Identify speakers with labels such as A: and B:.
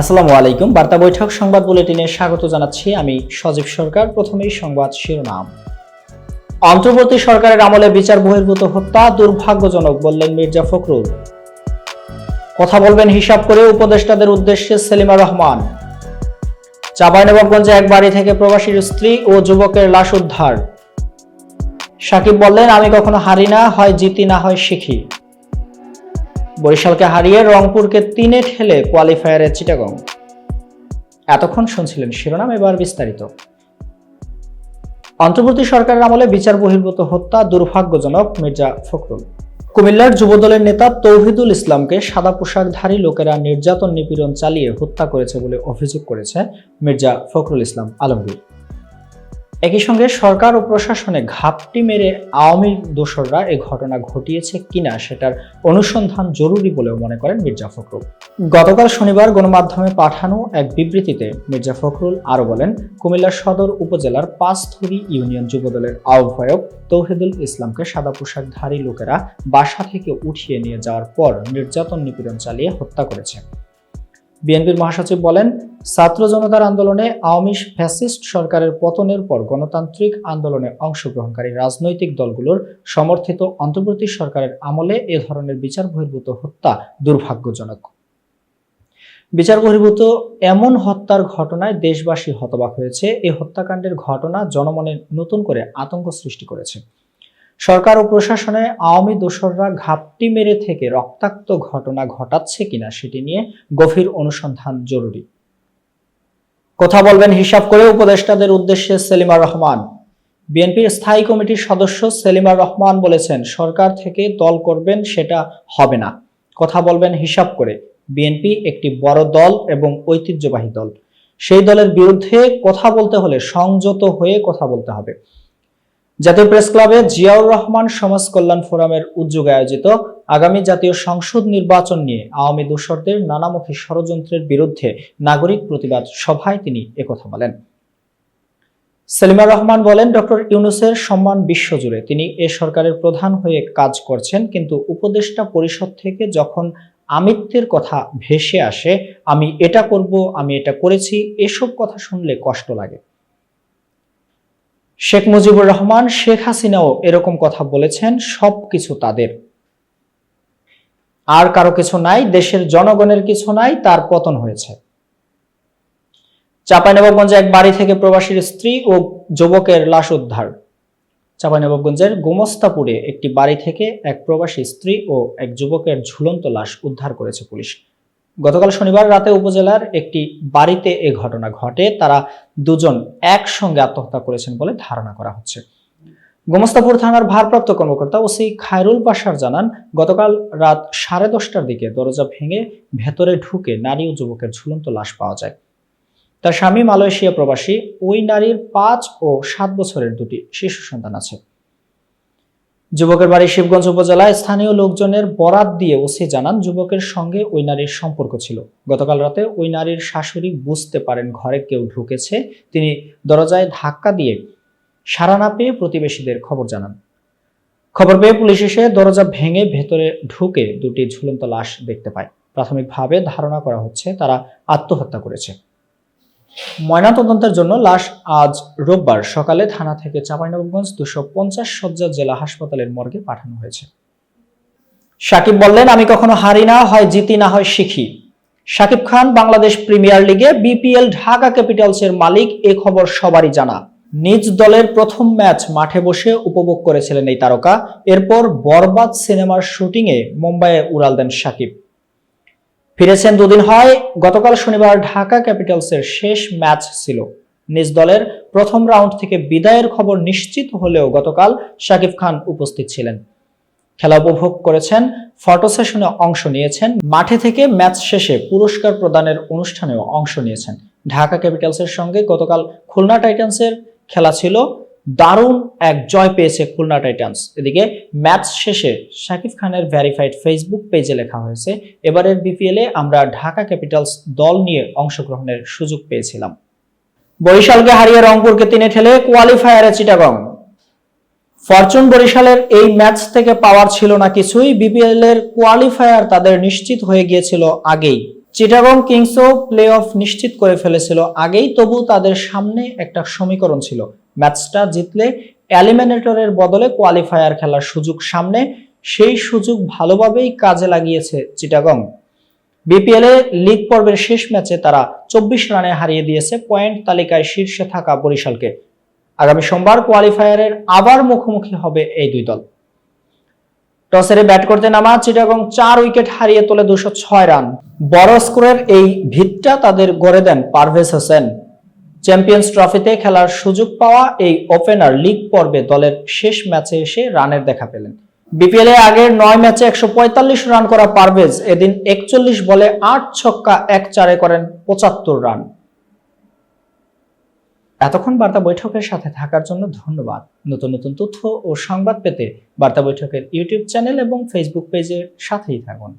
A: আসসালামু আলাইকুম। বার্তা বৈঠক সংবাদ বুলেটিনে স্বাগত জানাচ্ছি আমি সজীব সরকার। প্রথমেই সংবাদ শিরোনাম। অন্তর্বর্তী সরকারের আমলে বিচার বহির্ভূত হত্যা দুর্ভাগ্যজনক বললেন মির্জা ফখরুল। কথা বলবেন হিসাব করে উপদেষ্টাদের উদ্দেশ্যে সেলিমা রহমান। চাঁপাইনবাবগঞ্জে এক বাড়ি থেকে প্রবাসীর স্ত্রী ও যুবকের লাশ উদ্ধার। সাকিব বললেন, আমি কখনো হারি না, হয় জিতি না হয় শিখি। বরিশালকে হারিয়ে রংপুরকে তিনে ঠেলে কোয়ালিফায়ারে চিটাগং। এতক্ষণ শুনছিলেন শিরোনাম, এবার বিস্তারিত। অন্তর্বর্তী সরকারের আমলে বিচার বহির্ভূত হত্যা দুর্ভাগ্যজনক, মির্জা ফখরুল। কুমিল্লার যুবদলের নেতা তৌহিদুল ইসলামকে সাদা পোশাকধারী লোকেরা নির্যাতন নিপীড়ন চালিয়ে হত্যা করেছে বলে অভিযোগ করেছে মির্জা ফখরুল ইসলাম আলমগীর। একই সঙ্গে সরকার ও প্রশাসনে ঘাপটি মেরে আওয়ামী দোসররা এই ঘটনা ঘটিয়েছে কিনা সেটার অনুসন্ধান জরুরি বলেও মনে করেন মির্জা ফখরুল। গতকাল শনিবার গণমাধ্যমে পাঠানো এক বিবৃতিতে মির্জা ফখরুল আরও বলেন, কুমিল্লা সদর উপজেলার পাঁচথরি ইউনিয়ন যুবদলের আহ্বায়ক তৌহিদুল ইসলামকে সাদা পোশাকধারী লোকেরা বাসা থেকে উঠিয়ে নিয়ে যাওয়ার পর নির্যাতন নিপীড়ন চালিয়ে হত্যা করেছে। বিএনপির মহাসচিব বলেন ছাত্র জনতার আন্দোলনে আওয়ামী ফ্যাসিস্ট সরকারের পতনের পর গণতান্ত্রিক আন্দোলনে অংশগ্রহণকারী রাজনৈতিক দলগুলোর সমর্থিত অন্তর্বর্তী সরকারের আমলে এ ধরনের বিচার বহির্ভূত হত্যা দুর্ভাগ্যজনক। বিচার বহির্ভূত এমন হত্যার ঘটনায় দেশবাসী হতবাক হয়েছে। এই হত্যাকাণ্ডের ঘটনা জনমনে নতুন করে আতঙ্ক সৃষ্টি করেছে। সরকার ও প্রশাসনে আওয়ামী দোসররা ঘাপটি মেরে থেকে রক্তাক্ত ঘটনা ঘটাচ্ছে কিনা সেটি নিয়ে গভীর অনুসন্ধান জরুরি। কথা বলবেন হিসাব করে উপদেষ্টাদের উদ্দেশ্যে সেলিমা রহমান। বিএনপির স্থায়ী কমিটির সদস্য সেলিমার রহমান বলেছেন, সরকার থেকে দল করবেন সেটা হবে না। কথা বলবেন হিসাব করে। বিএনপি একটি বড় দল এবং ঐতিহ্যবাহী দল। সেই দলের বিরুদ্ধে কথা বলতে হলে সংযত হয়ে কথা বলতে হবে। জাতীয় প্রেস ক্লাবে জিয়াউর রহমান সমাজ কল্যাণ ফোরামের উদ্যোগে আয়োজিত আগামী জাতীয় সংসদ নির্বাচন নিয়ে আওয়ামী দোসরদের নানামুখী ষড়যন্ত্রের বিরুদ্ধে নাগরিক প্রতিবাদ সভায় তিনি একথা বলেন। সেলিমা রহমান বলেন ডক্টর ইউনুসের সম্মান বিশ্বজুড়ে। তিনি এ সরকারের প্রধান হয়ে কাজ করছেন, কিন্তু উপদেষ্টা পরিষদ থেকে যখন আমিত্বের কথা ভেসে আসে, আমি এটা করব, আমি এটা করেছি, এসব কথা শুনলে কষ্ট লাগে। শেখ মুজিবুর রহমান, শেখ হাসিনাও এরকম কথা বলেছেন সবকিছু তাদের। আর কারও কিছু নাই, দেশের জনগণের কিছু নাই, তার পতন হয়েছে। চাঁপাইনবাবগঞ্জে এক বাড়ি থেকে প্রবাসীর স্ত্রী ও যুবকের লাশ উদ্ধার। চাঁপাইনবাবগঞ্জের গোমস্তাপুরে একটি বাড়ি থেকে এক প্রবাসী স্ত্রী ও এক যুবকের ঝুলন্ত লাশ উদ্ধার করেছে পুলিশ। গতকাল শনিবার রাতে উপজেলার একটি বাড়িতে এ ঘটনা ঘটে। তারা দুজন একসঙ্গে আত্মহত্যা করেছেন বলে ধারণা করা হচ্ছে। গোমস্তাপুর থানার ভারপ্রাপ্ত কর্মকর্তা ওসি খায়রুল বাসার জানান, গতকাল রাত সাড়ে দশটার দিকে দরজা ভেঙে ভেতরে ঢুকে নারী ও যুবকের ঝুলন্ত লাশ পাওয়া যায়। তার স্বামী মালয়েশিয়া প্রবাসী, ওই নারীর পাঁচ ও সাত বছরের দুটি শিশু সন্তান আছে। যুবকের বাড়ি শিবগঞ্জ উপজেলায় স্থানীয় লোকজনের বরাত দিয়ে ওসি জানান, যুবকের সঙ্গে ওই নারীর সম্পর্ক ছিল। গতকাল রাতে ওই নারীর শাশুড়ি বুঝতে পারেন ঘরে কেউ ঢুকেছে। তিনি দরজায় ধাক্কা দিয়ে সাড়া না পেয়ে প্রতিবেশীদের খবর জানান। খবর পেয়ে পুলিশ এসে দরজা ভেঙে ভেতরে ঢুকে দুটি ঝুলন্ত লাশ দেখতে পায়। প্রাথমিকভাবে ধারণা করা হচ্ছে তারা আত্মহত্যা করেছে। ময়নাতদন্তের জন্য লাশ আজ রোববার সকালে থানা থেকে চাঁপাইনবাবগঞ্জ দুশো পঞ্চাশ সজ্জা জেলা হাসপাতালের মর্গে পাঠানো হয়েছে। সাকিব বললেন, আমি কখনো হারি না, হয় জিতি, না হয় শিখি। সাকিব খান, বাংলাদেশ প্রিমিয়ার লিগে বিপিএল ঢাকা ক্যাপিটালসের মালিক, এ খবর সবারই জানা। নিজ দলের প্রথম ম্যাচ মাঠে বসে উপভোগ করেছিলেন এই তারকা। এরপর বরবাদ সিনেমার শুটিংয়ে মুম্বাইয়ে উড়াল দেন সাকিব। ফিরেছেন দুদিন হয়। গতকাল শনিবার ঢাকা ক্যাপিটালসের শেষ ম্যাচ ছিল। নিজ দলের প্রথম রাউন্ড থেকে বিদায়ের খবর নিশ্চিত হলেও গতকাল শাকিব খান উপস্থিত ছিলেন। খেলা উপভোগ করেছেন, ফটো সেশনে অংশ নিয়েছেন, মাঠে থেকে ম্যাচ শেষে পুরস্কার প্রদানের অনুষ্ঠানেও অংশ নিয়েছেন। ঢাকা ক্যাপিটালসের সঙ্গে গতকাল খুলনা টাইটান্সের খেলা ছিল। দারুণ এক জয় পেয়েছে খুলনা টাইটান্স। এদিকে ম্যাচ শেষে শাকিব খানের ভ্যারিফাইড ফেসবুক পেজে লেখা হয়েছে, এবারের বিপিএলে আমরা ঢাকা ক্যাপিটালস দল নিয়ে অংশগ্রহণের সুযোগ পেয়েছিলাম। বরিশালকে হারিয়ে রংপুরকে তিনে ঠেলে কোয়ালিফায়ারে চিটাগং। ফরচুন বরিশালের এই ম্যাচ থেকে পাওয়ার ছিল না কিছুই, বিপিএল এর কোয়ালিফায়ার তাদের নিশ্চিত হয়ে গিয়েছিল আগেই। চিটাগং কিংসও প্লে অফ নিশ্চিত করে ফেলেছিল আগেই তবু তাদের সামনে একটা সমীকরণ ছিল। ম্যাচটা জিতলে এলিমিনেটরের বদলে কোয়ালিফায়ার খেলার সুযোগ সামনে। সেই সুযোগ ভালোভাবেই কাজে লাগিয়েছে চিটাগং। বিপিএল এ লিগ পর্বের শেষ ম্যাচে তারা চব্বিশ রানে হারিয়ে দিয়েছে পয়েন্ট তালিকায় শীর্ষে থাকা বরিশালকে। আগামী সোমবার কোয়ালিফায়ারের আবার মুখোমুখি হবে এই দুই দল। টসেরে ব্যাট করতে নামা চিটাগং চার উইকেট হারিয়ে তোলে দুশো রান। বড় স্কোরের এই ভিতটা তাদের গড়ে দেন পারভেজ হোসেন। চ্যাম্পিয়ন্স ট্রফিতে খেলার সুযোগ পাওয়া এই ওপেনার লিগ পর্বে দলের শেষ ম্যাচে এসে রানের দেখা পেলেন। বিপিএল এ আগের নয় ম্যাচে একশো রান করা পারভেজ এদিন একচল্লিশ বলে আট ছক্কা এক চারে করেন পঁচাত্তর রান। এতক্ষণ বার্তা বৈঠকের সাথে থাকার জন্য ধন্যবাদ। নতুন নতুন তথ্য ও সংবাদ পেতে বার্তা বৈঠকের ইউটিউব চ্যানেল এবং ফেসবুক পেজের সাথেই থাকুন।